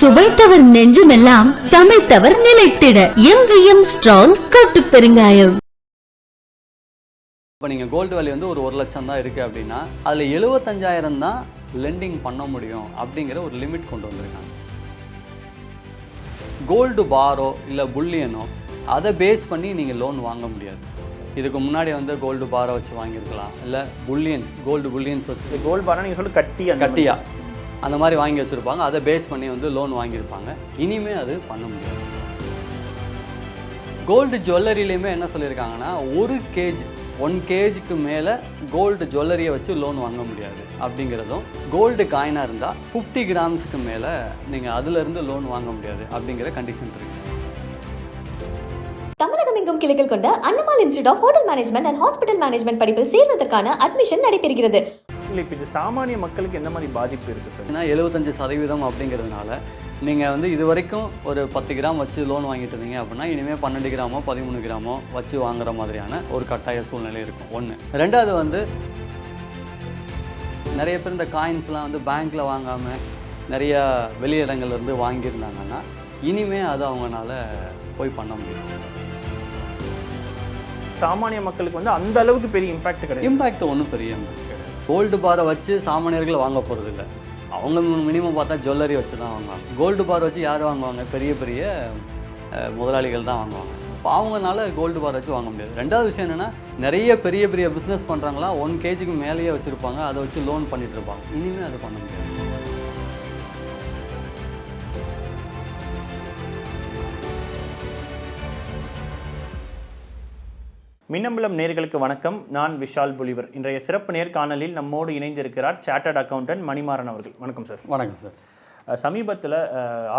சுவைத்தவர் நெஞ்சுமெல்லாம் சமைத்தவர் நிலைத்திட. எங்கேயும் ஸ்ட்ராங் கட்டு பெருங்காயம். இப்போ நீங்கள் கோல்டு வேல்யூ வந்து ஒரு ஒரு லட்சம் தான் இருக்குது அப்படின்னா அதில் எழுபத்தஞ்சாயிரம் தான் லெண்டிங் பண்ண முடியும் அப்படிங்கிற ஒரு லிமிட் கொண்டு வந்திருக்காங்க. கோல்டு பாரோ இல்லை புல்லியனோ அதை பேஸ் பண்ணி நீங்கள் லோன் வாங்க முடியாது. இதுக்கு முன்னாடி வந்து கோல்டு பாரோ வச்சு வாங்கியிருக்கலாம். இல்லை புல்லியன்ஸ் கோல்டு புல்லியன்ஸ் வச்சு. கோல்ட் பாரா நீங்க சொல்லி கட்டி அந்த மாதிரி. கட்டியா அந்த மாதிரி வாங்கி வச்சுருப்பாங்க. அதை பேஸ் பண்ணி வந்து லோன் வாங்கியிருப்பாங்க. இனிமே அது பண்ண முடியாது. கோல்டு ஜுவல்லரிலையுமே என்ன சொல்லியிருக்காங்கன்னா ஒரு கேஜ் ஒன் கேஜுக்கு மேலே கோல்டு ஜுவல்லரியை வச்சு லோன் வாங்க முடியாது அப்படிங்கிறதும் கோல்டு காயினாக இருந்தால் ஃபிஃப்டி கிராம்ஸுக்கு மேலே நீங்கள் அதுலேருந்து லோன் வாங்க முடியாது அப்படிங்கிற கண்டிஷன் இருக்குது தமிழகம் எங்கும் கிளைகள் கொண்ட Annamal institute of hotel management and hospital management படிப்பில் சேர்வதற்கான அட்மிஷன் நடைபெறுகிறது. இல்ல இப்ப இது சாமானிய மக்களுக்கு என்ன மாதிரி பாதிப்பு இருக்கு சார்? ஏன்னா எழுபத்தஞ்சு சதவீதம் அப்படிங்கிறதுனால நீங்கள் வந்து இது வரைக்கும் ஒரு பத்து கிராம் வச்சு லோன் வாங்கிட்டு இருந்தீங்க அப்படின்னா இனிமேல் பன்னெண்டு கிராமோ பதிமூணு கிராமோ வச்சு வாங்குற மாதிரியான ஒரு கட்டாய சூழ்நிலை இருக்கும். ஒன்று ரெண்டாவது வந்து நிறைய பேர் இந்த காயின்ஸ்லாம் வந்து பேங்க்கில் வாங்காமல் நிறைய வெளியிடங்கள்ல இருந்து வாங்கியிருந்தாங்கன்னா இனிமே அது அவங்கனால போய் பண்ண முடியும். சாமானிய மக்களுக்கு வந்து அந்த அளவுக்கு பெரிய இம்பாக்ட் கிடையாது. இம்பேக்ட் ஒன்றும் பெரிய கிடையாது. கோல்டு பாரை வச்சு சாமானியர்கள் வாங்க போகிறது இல்லை அவங்க மினிமம் பார்த்தா ஜுவல்லரி வச்சு தான் வாங்குவாங்க. கோல்டு பார் வச்சு யார் வாங்குவாங்க? பெரிய பெரிய முதலாளிகள் தான் வாங்குவாங்க. இப்போ அவங்கனால கோல்டு பார் வச்சு வாங்க முடியாது. ரெண்டாவது விஷயம் என்னென்னா நிறைய பெரிய பெரிய பிஸ்னஸ் பண்ணுறாங்களா ஒன் கேஜிக்கு மேலேயே வச்சுருப்பாங்க. அதை வச்சு லோன் பண்ணிகிட்டு இருப்பாங்க. இனிமேல் அதை பண்ண முடியாது. மின்னம்பலம் நேர்களுக்கு வணக்கம். நான் விஷால் புலிவர். இன்றைய சிறப்பு நேர்காணலில் நம்மோடு இணைந்திருக்கிறார் சார்ட்டர்ட் அக்கவுண்டன்ட் மணிமாறன் அவர்கள். வணக்கம் சார் வணக்கம் சார் சமீபத்தில்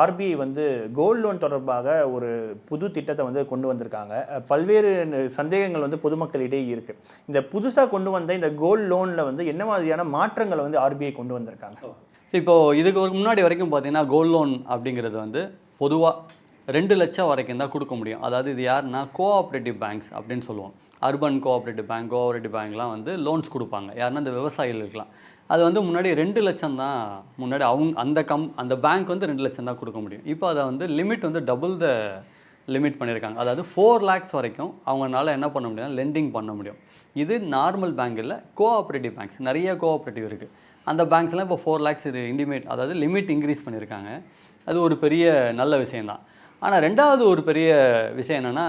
ஆர்பிஐ வந்து கோல்ட் லோன் தொடர்பாக ஒரு புது திட்டத்தை வந்து கொண்டு வந்திருக்காங்க. பல்வேறு சந்தேகங்கள் வந்து பொதுமக்களிடையே இருக்கு. இந்த புதுசாக கொண்டு வந்த இந்த கோல்ட் லோனில் வந்து என்ன மாதிரியான மாற்றங்களை வந்து ஆர்பிஐ கொண்டு வந்திருக்காங்க? இப்போ இதுக்கு ஒரு முன்னாடி வரைக்கும் பார்த்தீங்கன்னா கோல்ட் லோன் அப்படிங்கிறது வந்து பொதுவாக ரெண்டு லட்சம் வரைக்கும் தான் கொடுக்க முடியும். அதாவது இது யாருன்னா கோஆப்ரேட்டிவ் பேங்க்ஸ் அப்படின்னு சொல்லுவோம். அர்பன் கோஆப்ரேட்டிவ் பேங்க் கோஆப்ரேட்டிவ் பேங்க்லாம் வந்து லோன்ஸ் கொடுப்பாங்க. யாருன்னா இந்த விவசாயிகளுக்கெல்லாம் அது வந்து முன்னாடி ரெண்டு லட்சம் தான் முன்னாடி அவங்க அந்த கம் அந்த பேங்க் வந்து ரெண்டு லட்சம் தான் கொடுக்க முடியும். இப்போ அதை வந்து லிமிட் வந்து டபுள் த லிமிட் பண்ணியிருக்காங்க. அதாவது ஃபோர் லேக்ஸ் வரைக்கும் அவங்களால என்ன பண்ண முடியும்? லெண்டிங் பண்ண முடியும். இது நார்மல் பேங்க் இல்லை கோஆப்ரேட்டிவ் பேங்க்ஸ் நிறைய கோஆப்ரேட்டிவ் இருக்குது அந்த பேங்க்ஸ்லாம் இப்போ ஃபோர் லேக்ஸ் இது அதாவது லிமிட் இன்க்ரீஸ் பண்ணியிருக்காங்க. அது ஒரு பெரிய நல்ல விஷயந்தான் ஆனால் ரெண்டாவது ஒரு பெரிய விஷயம் என்னென்னா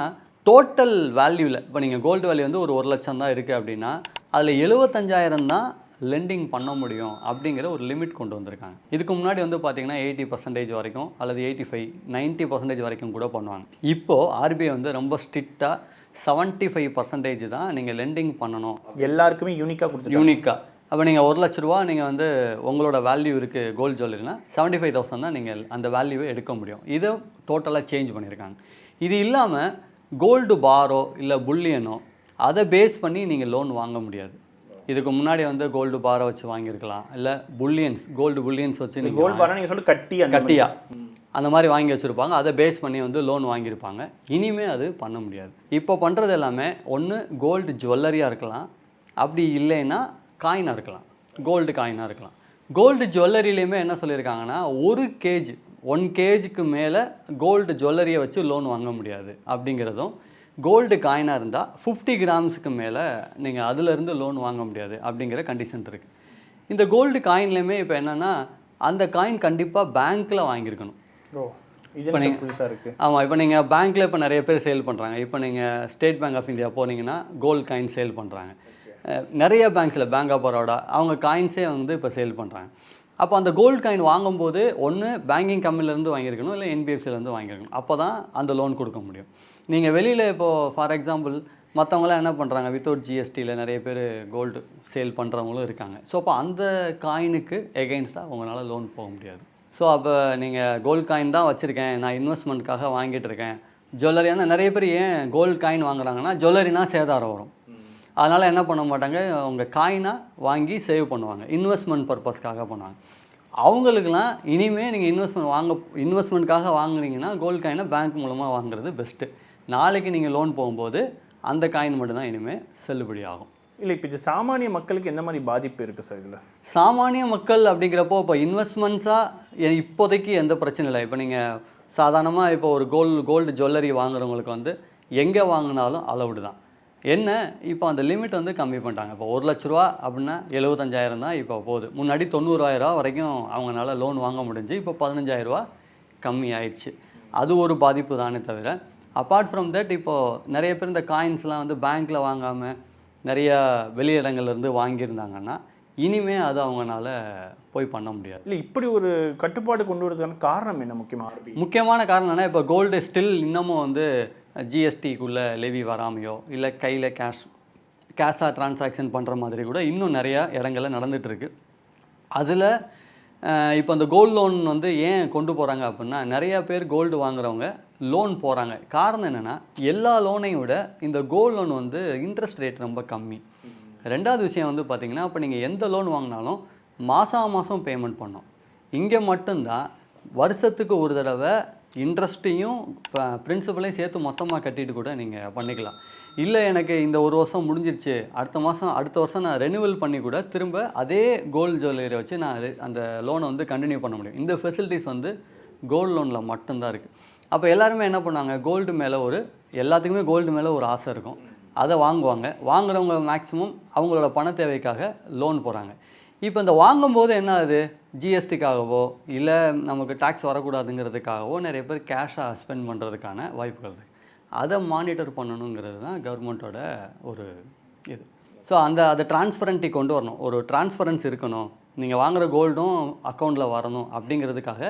டோட்டல் வேல்யூவில் இப்போ நீங்கள் கோல்டு வேல்யூ வந்து ஒரு ஒரு லட்சம் தான் இருக்குது அப்படின்னா அதில் எழுபத்தஞ்சாயிரம் தான் லெண்டிங் பண்ண முடியும் அப்படிங்கிற ஒரு லிமிட் கொண்டு வந்திருக்காங்க. இதுக்கு முன்னாடி வந்து பார்த்தீங்கன்னா எயிட்டி பர்சன்டேஜ் வரைக்கும் அல்லது எயிட்டி ஃபைவ் நைன்ட்டி பர்சன்டேஜ் வரைக்கும் கூட பண்ணுவாங்க. இப்போது ஆர்பிஐ வந்து ரொம்ப ஸ்ட்ரிக்டாக செவன்ட்டி ஃபைவ் பர்சன்டேஜ் தான் நீங்கள் லெண்டிங் பண்ணணும். எல்லாருக்குமே யூனிக்காக கொடுத்துருக்காங்க யூனிக்காக அப்போ நீங்கள் ஒரு லட்ச ரூபா நீங்கள் வந்து உங்களோட வேல்யூ இருக்குது கோல்டு ஜுவல்லரினா செவன்ட்டி ஃபைவ் தௌசண்ட் தான் நீங்கள் அந்த வேல்யூவை எடுக்க முடியும். இதை டோட்டலாக சேஞ்ச் பண்ணியிருக்காங்க இது இல்லாமல் கோல்டு பாரோ இல்லை புல்லியனோ அதை பேஸ் பண்ணி நீங்கள் லோன் வாங்க முடியாது. இதுக்கு முன்னாடி வந்து கோல்டு பாரை வச்சு வாங்கியிருக்கலாம். இல்லை புல்லியன்ஸ் கோல்டு புல்லியன்ஸ் வச்சு நீங்கள் கோல்ட் பாரா நீங்க சொல்லி கட்டி அந்த மாதிரி. கட்டியா? அந்த மாதிரி வாங்கி வச்சுருப்பாங்க. அதை பேஸ் பண்ணி வந்து லோன் வாங்கியிருப்பாங்க. இனிமே அது பண்ண முடியாது. இப்போ பண்ணுறது எல்லாமே ஒன்று கோல்டு ஜுவல்லரியாக இருக்கலாம். அப்படி இல்லைன்னா காயினாக இருக்கலாம். கோல்டு காயினாக இருக்கலாம். கோல்டு ஜுவல்லரிலையுமே என்ன சொல்லியிருக்காங்கன்னா ஒரு கேஜ் ஒன் கேஜுக்கு மேலே கோல்டு ஜுவல்லரியை வச்சு லோன் வாங்க முடியாது அப்படிங்கிறதும் கோல்டு காயினாக இருந்தால் ஃபிஃப்டி கிராம்ஸுக்கு மேலே நீங்கள் அதுலேருந்து லோன் வாங்க முடியாது அப்படிங்கிற கண்டிஷன் இருக்குது இந்த கோல்டு காயின்லேயுமே இப்போ என்னென்னா அந்த காயின் கண்டிப்பாக பேங்க்கில் வாங்கியிருக்கணும். இப்ப எனக்கு நீங்க- புதுசா இருக்கு? ஆமாம் இப்போ நீங்கள் பேங்க்கில் இப்போ நிறைய பேர் சேல் பண்ணுறாங்க இப்போ நீங்கள் ஸ்டேட் பேங்க் ஆஃப் இந்தியா போனீங்கன்னா கோல்டு காயின் சேல் பண்ணுறாங்க நிறைய பேங்க்ஸில் பேங்க் ஆஃப் பரோடா அவங்க காயின்ஸே வந்து இப்போ சேல் பண்ணுறாங்க அப்போ அந்த கோல்டு காயின் வாங்கும்போது ஒன்று பேங்கிங் கம்பெனிலேருந்து வாங்கியிருக்கணும் இல்லை என்பிஎஃப்சிலேருந்து வாங்கியிருக்கணும். அப்போ தான் அந்த லோன் கொடுக்க முடியும். நீங்கள் வெளியில் இப்போது ஃபார் எக்ஸாம்பிள் மற்றவங்களாம் என்ன பண்ணுறாங்க வித்தவுட் ஜிஎஸ்டியில் நிறைய பேர் கோல்டு சேல் பண்ணுறவங்களும் இருக்காங்க. ஸோ அப்போ அந்த காயினுக்கு எகெயின்ஸ்டாக உங்களால் லோன் போக முடியாது. ஸோ அப்போ நீங்கள் கோல்டு காயின் தான் வச்சுருக்கேன் நான் இன்வெஸ்ட்மெண்ட்காக வாங்கிட்டு இருக்கேன். ஜுவல்லரி ஆனால் நிறைய பேர் ஏன் கோல்டு காயின் வாங்குறாங்கன்னா ஜுவல்லரினா சேதாரம் வரும். அதனால் என்ன பண்ண மாட்டாங்க? அவங்க காயினாக வாங்கி சேவ் பண்ணுவாங்க. இன்வெஸ்ட்மெண்ட் பர்பஸ்க்காக பண்ணுவாங்க. அவங்களுக்குலாம் இனிமேல் நீங்கள் இன்வெஸ்ட்மெண்ட் வாங்க இன்வெஸ்ட்மெண்ட்காக வாங்குனீங்கன்னா கோல்ட் காயினை பேங்க் மூலமாக வாங்குறது பெஸ்ட்டு நாளைக்கு நீங்கள் லோன் போகும்போது அந்த காயின் மட்டும்தான் இனிமேல் செல்லுபடி ஆகும். இல்லை இப்போ இது சாமானிய மக்களுக்கு எந்த மாதிரி பாதிப்பு இருக்குது சார் இதில்? சாமானிய மக்கள் அப்படிங்கிறப்போ இப்போ இன்வெஸ்ட்மெண்ட்ஸாக இப்போதைக்கு எந்த பிரச்சனை இல்லை. இப்போ நீங்கள் சாதாரணமாக இப்போ ஒரு கோல்டு கோல்டு ஜுவல்லரி வாங்குறவங்களுக்கு வந்து எங்கே வாங்கினாலும் அலவுடு தான். என்ன? இப்போ அந்த லிமிட் வந்து கம்மி பண்ணிட்டாங்க. இப்போ ஒரு லட்ச ரூபா அப்படின்னா எழுபத்தஞ்சாயிரம் தான் இப்போ போகுது. முன்னாடி தொண்ணூறாயிரரூவா வரைக்கும் அவங்களால லோன் வாங்க முடிஞ்சு இப்போ பதினஞ்சாயிரரூவா கம்மி ஆயிடுச்சு. அது ஒரு பாதிப்பு தானே தவிர. அப்பார்ட் ஃப்ரம் தட் இப்போது நிறைய பேர் இந்த காயின்ஸ்லாம் வந்து பேங்க்கில் வாங்காமல் நிறையா வெளியிடங்கள்லேருந்து வாங்கியிருந்தாங்கன்னா இனிமே அது அவங்கனால போய் பண்ண முடியாது. இல்லை இப்படி ஒரு கட்டுப்பாடு கொண்டு வரதுக்கான காரணம் என்ன முக்கியமாக முக்கியமான காரணம் என்ன இப்போ கோல்டு ஸ்டில் இன்னமும் வந்து ஜிஎஸ்டிக்குள்ளே லெவி வராமையோ இல்லை கையில் கேஷ் கேஷாக டிரான்சாக்ஷன் பண்ணுற மாதிரி கூட இன்னும் நிறைய இடங்கள்ல நடந்துட்டு இருக்கு அதில் இப்போ இந்த கோல்டு லோன் வந்து ஏன் கொண்டு போகிறாங்க அப்படின்னா நிறைய பேர் கோல்டு வாங்குறவங்க லோன் போகிறாங்க காரணம் என்னென்னா எல்லா லோனையும் விட இந்த கோல்டு லோன் வந்து இன்ட்ரெஸ்ட் ரேட் ரொம்ப கம்மி. ரெண்டாவது விஷயம் வந்து பார்த்தீங்கன்னா இப்போ நீங்கள் எந்த லோன் வாங்கினாலும் மாதம் மாதம் பேமெண்ட் பண்ணோம். இங்கே மட்டும்தான் வருஷத்துக்கு ஒரு தடவை இன்ட்ரெஸ்ட்டையும் பிரின்சிபலையும் சேர்த்து மொத்தமாக கட்டிட்டு கூட நீங்கள் பண்ணிக்கலாம். இல்லை எனக்கு இந்த ஒரு வருஷம் முடிஞ்சிருச்சு அடுத்த மாதம் அடுத்த வருஷம் நான் ரெனிவல் பண்ணி கூட திரும்ப அதே கோல்டு ஜுவல்லரியை வச்சு நான் அந்த லோனை வந்து கண்டினியூ பண்ண முடியும். இந்த ஃபெசிலிட்டிஸ் வந்து கோல்டு லோனில் மட்டும்தான் இருக்குது அப்போ எல்லாருமே என்ன பண்ணாங்க கோல்டு மேலே ஒரு எல்லாத்துக்குமே கோல்டு மேலே ஒரு ஆசை இருக்கும். அதை வாங்குவாங்க. வாங்குறவங்க மேக்ஸிமம் அவங்களோட பண தேவைக்காக லோன் போகிறாங்க இப்போ இந்த வாங்கும்போது என்ன ஆகுது? ஜிஎஸ்டிக்காகவோ இல்லை நமக்கு டேக்ஸ் வரக்கூடாதுங்கிறதுக்காகவோ நிறைய பேர் கேஷாக ஸ்பெண்ட் பண்ணுறதுக்கான வாய்ப்புகள் இருக்குது அதை மானிட்டர் பண்ணணுங்கிறது தான் கவர்மெண்ட்டோட ஒரு இது. ஸோ அந்த அதை டிரான்ஸ்பரண்ட்டி கொண்டு வரணும். ஒரு டிரான்ஸ்பரன்ஸ் இருக்கணும். நீங்கள் வாங்குகிற கோல்டும் அக்கௌண்ட்டில் வரணும் அப்படிங்கிறதுக்காக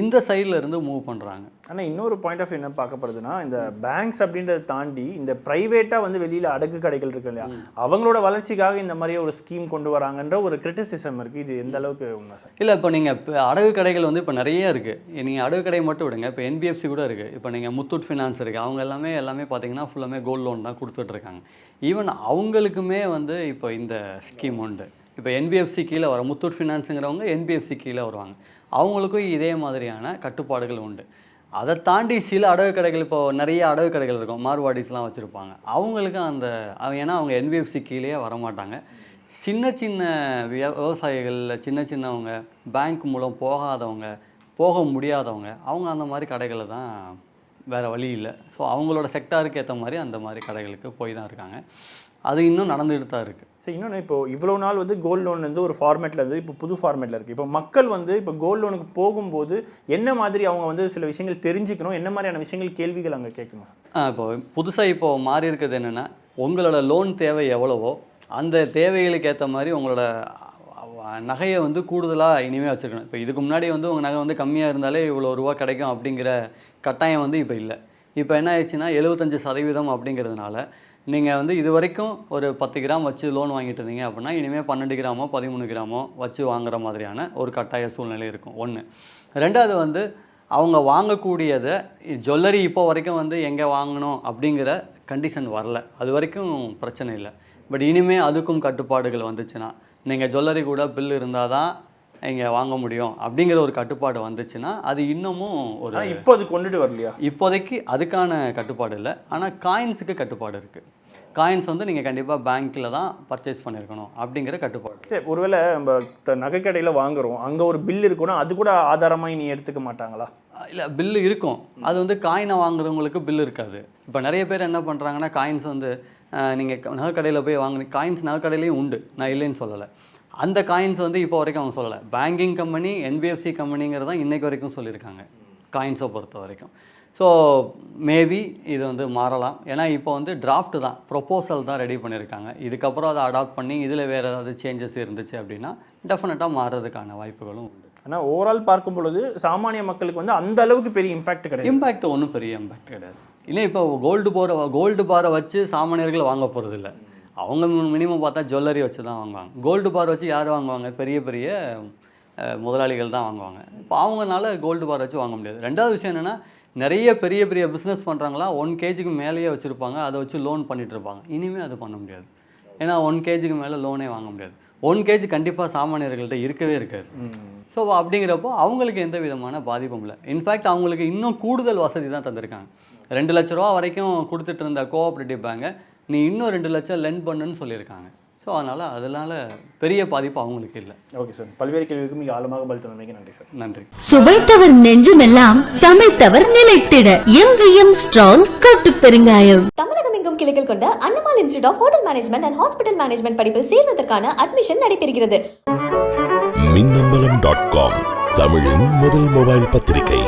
இந்த சைடில் இருந்து மூவ் பண்ணுறாங்க ஆனால் இன்னொரு பாயிண்ட் ஆஃப் என்ன பார்க்கப்படுதுன்னா இந்த பேங்க்ஸ் அப்படின்றத தாண்டி இந்த ப்ரைவேட்டாக வந்து வெளியில் அடகு கடைகள் இருக்கு இல்லையா? அவங்களோட வளர்ச்சிக்காக இந்த மாதிரி ஒரு ஸ்கீம் கொண்டு வராங்கன்ற ஒரு கிரிட்டிசிசம் இருக்குது இது எந்த அளவுக்கு உண்மை சார்? இல்லை இப்போ நீங்கள் இப்போ அடகு கடைகள் வந்து இப்போ நிறைய இருக்குது நீங்கள் அடகு கடை மட்டும் விடுங்க. இப்போ என்பிஎஃப்சி கூட இருக்குது இப்போ நீங்கள் முத்தூட் ஃபினான்ஸ் இருக்குது அவங்க எல்லாமே எல்லாமே பார்த்தீங்கன்னா ஃபுல்லாமே கோல்டு லோன் தான் கொடுத்துட்ருக்காங்க ஈவன் அவங்களுக்குமே வந்து இப்போ இந்த ஸ்கீம் உண்டு. இப்போ என்பிஎஃப்சி கீழே வர முத்தூட் ஃபினான்ஸுங்கிறவங்க என்பிஎஃப்சி கீழே வருவாங்க. அவங்களுக்கும் இதே மாதிரியான கட்டுப்பாடுகள் உண்டு. அதை தாண்டி சில அடகு கடைகள் இப்போ நிறைய அடகு கடைகள் இருக்கும். மார்வாடிஸ்லாம் வச்சுருப்பாங்க. அவங்களுக்கும் அந்த ஏன்னா அவங்க என்பிஎஃப்சி கீழே வரமாட்டாங்க. சின்ன சின்ன விவசாயிகளில் சின்ன சின்னவங்க பேங்க் மூலம் போகாதவங்க போக முடியாதவங்க அவங்க அந்த மாதிரி கடைகளை தான் வேறு வழி இல்லை. ஸோ அவங்களோட செக்டாருக்கு ஏற்ற மாதிரி அந்த மாதிரி கடைகளுக்கு போய் தான் இருக்காங்க. அது இன்னும் நடந்துகிட்டு தான் இருக்குது சரி இன்னொன்று இப்போ இவ்வளோ நாள் வந்து கோல்டு லோன் வந்து ஒரு ஃபார்மேட்டில் இருந்து இப்போ புது ஃபார்மேட்டில் இருக்குது இப்போ மக்கள் வந்து இப்போ கோல்டு லோனுக்கு போகும்போது என்ன மாதிரி அவங்க வந்து சில விஷயங்கள் தெரிஞ்சுக்கணும்? என்ன மாதிரியான விஷயங்கள் கேள்விகள் அங்கே கேட்கணும்? இப்போ புதுசாக இப்போ மாறி இருக்கிறது என்னென்னா உங்களோட லோன் தேவை எவ்வளவோ அந்த தேவைகளுக்கு ஏற்ற மாதிரி உங்களோட நகையை வந்து கூடுதலாக இனிமேல் வச்சுருக்கணும். இப்போ இதுக்கு முன்னாடி வந்து உங்கள் நகை வந்து கம்மியாக இருந்தாலே இவ்வளோ ரூபா கிடைக்கும் அப்படிங்கிற கட்டாயம் வந்து இப்போ இல்லை. இப்போ என்ன ஆயிடுச்சுன்னா எழுபத்தஞ்சு சதவீதம் அப்படிங்கிறதுனால நீங்கள் வந்து இது வரைக்கும் ஒரு பத்து கிராம் வச்சு லோன் வாங்கிட்டு இருந்தீங்க அப்படின்னா இனிமேல் பன்னெண்டு கிராமோ பதிமூணு கிராமோ வச்சு வாங்குற மாதிரியான ஒரு கட்டாய சூழ்நிலை இருக்கும். ஒன்று ரெண்டாவது வந்து அவங்க வாங்கக்கூடியதை ஜுவல்லரி இப்போ வரைக்கும் வந்து எங்கே வாங்கணும் அப்படிங்கிற கண்டிஷன் வரல. அது வரைக்கும் பிரச்சனை இல்லை. பட் இனிமேல் அதுக்கும் கட்டுப்பாடுகள் வந்துச்சுன்னா நீங்கள் ஜுவல்லரி கூட பில் இருந்தால் தான் இங்கே வாங்க முடியும் அப்படிங்கிற ஒரு கட்டுப்பாடு வந்துச்சுன்னா அது இன்னமும் ஒரு இப்போ அது கொண்டுட்டு வரலையா? இப்போதைக்கு அதுக்கான கட்டுப்பாடு இல்லை. ஆனால் காயின்ஸுக்கு கட்டுப்பாடு இருக்குது காயின்ஸ் வந்து நீங்கள் கண்டிப்பாக பேங்க்கில் தான் பர்ச்சேஸ் பண்ணியிருக்கணும் அப்படிங்கிற கட்டுப்பாடு. சரி ஒருவேளை நம்ம நகைக்கடையில் வாங்குறோம். அங்கே ஒரு பில் இருக்குன்னா அது கூட ஆதாரமாக நீ எடுத்துக்க மாட்டாங்களா? இல்லை பில்லு இருக்கும். அது வந்து காயினை வாங்குறவங்களுக்கு பில் இருக்காது. இப்போ நிறைய பேர் என்ன பண்ணுறாங்கன்னா காயின்ஸ் வந்து நீங்கள் நகைக்கடையில் போய் வாங்குற காயின்ஸ் நகைக்கடையிலையும் உண்டு. நான் இல்லைன்னு சொல்லலை. அந்த காயின்ஸ் வந்து இப்போ வரைக்கும் அவங்க சொல்லலை. பேங்கிங் கம்பெனி என்பிஎஃப்சி கம்பெனிங்கிறதான் இன்னைக்கு வரைக்கும் சொல்லியிருக்காங்க. காயின்ஸை பொறுத்த வரைக்கும். ஸோ மேபி இது வந்து மாறலாம். ஏன்னா இப்போ வந்து டிராஃப்ட் தான் ப்ரொப்போசல் தான் ரெடி பண்ணியிருக்காங்க. இதுக்கப்புறம் அதை அடாப்ட் பண்ணி இதில் வேறு ஏதாவது சேஞ்சஸ் இருந்துச்சு அப்படின்னா டெஃபினட்டாக மாறுறதுக்கான வாய்ப்புகளும் உண்டு. ஆனால் ஓவரால் பார்க்கும் பொழுது சாமானிய மக்களுக்கு வந்து அந்த அளவுக்கு பெரிய இம்பாக்ட் கிடையாது. இம்பேக்ட் ஒன்றும் பெரிய இம்பேக்ட் கிடையாது. இல்லை இப்போ கோல்டு போகிற கோல்டு பாரை வச்சு சாமானியர்கள் வாங்க போகிறது இல்லை அவங்க மினிமம் பார்த்தா ஜுவல்லரி வச்சு தான் வாங்குவாங்க. கோல்டு பார் வச்சு யார் வாங்குவாங்க? பெரிய பெரிய முதலாளிகள் தான் வாங்குவாங்க. இப்போ அவங்கனால கோல்டு பார் வச்சு வாங்க முடியாது. ரெண்டாவது விஷயம் என்னென்னா நிறைய பெரிய பெரிய பிஸ்னஸ் பண்ணுறாங்களா ஒன் கேஜிக்கு மேலேயே வச்சுருப்பாங்க அதை வச்சு லோன் பண்ணிட்டு இருப்பாங்க. இனிமேல் அது பண்ண முடியாது. ஏன்னா ஒன் கேஜிக்கு மேலே லோனே வாங்க முடியாது. ஒன் கேஜி கண்டிப்பாக சாமானியர்கள்ட்ட இருக்கவே இருக்காது. ஸோ அப்படிங்கிறப்போ அவங்களுக்கு எந்த விதமான பாதிப்பும் இல்லை. இன்ஃபேக்ட் அவங்களுக்கு இன்னும் கூடுதல் வசதி தான் தந்திருக்காங்க. ரெண்டு லட்ச ரூபா வரைக்கும் கொடுத்துட்டு இருந்த கோஆப்ரேட்டிவ் பேங்கை நீ இன்னும் ரெண்டு லட்சம் லென் பண்ணுன்னு சொல்லியிருக்காங்க. ஸோ அதனால் அதனால பெரிய பாதிப்பு அவங்களுக்கு இல்லை. ஓகே சார் பல்வேறு கேள்விகளுக்கு மிக ஆழமாக பதில் தந்தமைக்கு நன்றி சார் நன்றி. சுவைத்தவர் நெஞ்சுமெல்லாம் சமைத்தவர் நிலைத்திட எங்கேயும் ஸ்ட்ராங் கட்டு பெருங்காயம். தமிழகம் எங்கும் கிளைகள் கொண்ட Annamal institute of hotel management and hospital management படிப்பில் சேர்வதற்கான அட்மிஷன் நடைபெறுகிறது. மின்னம்பலம் டாட் காம் தமிழின் முதல் மொபைல் பத்திரிகை.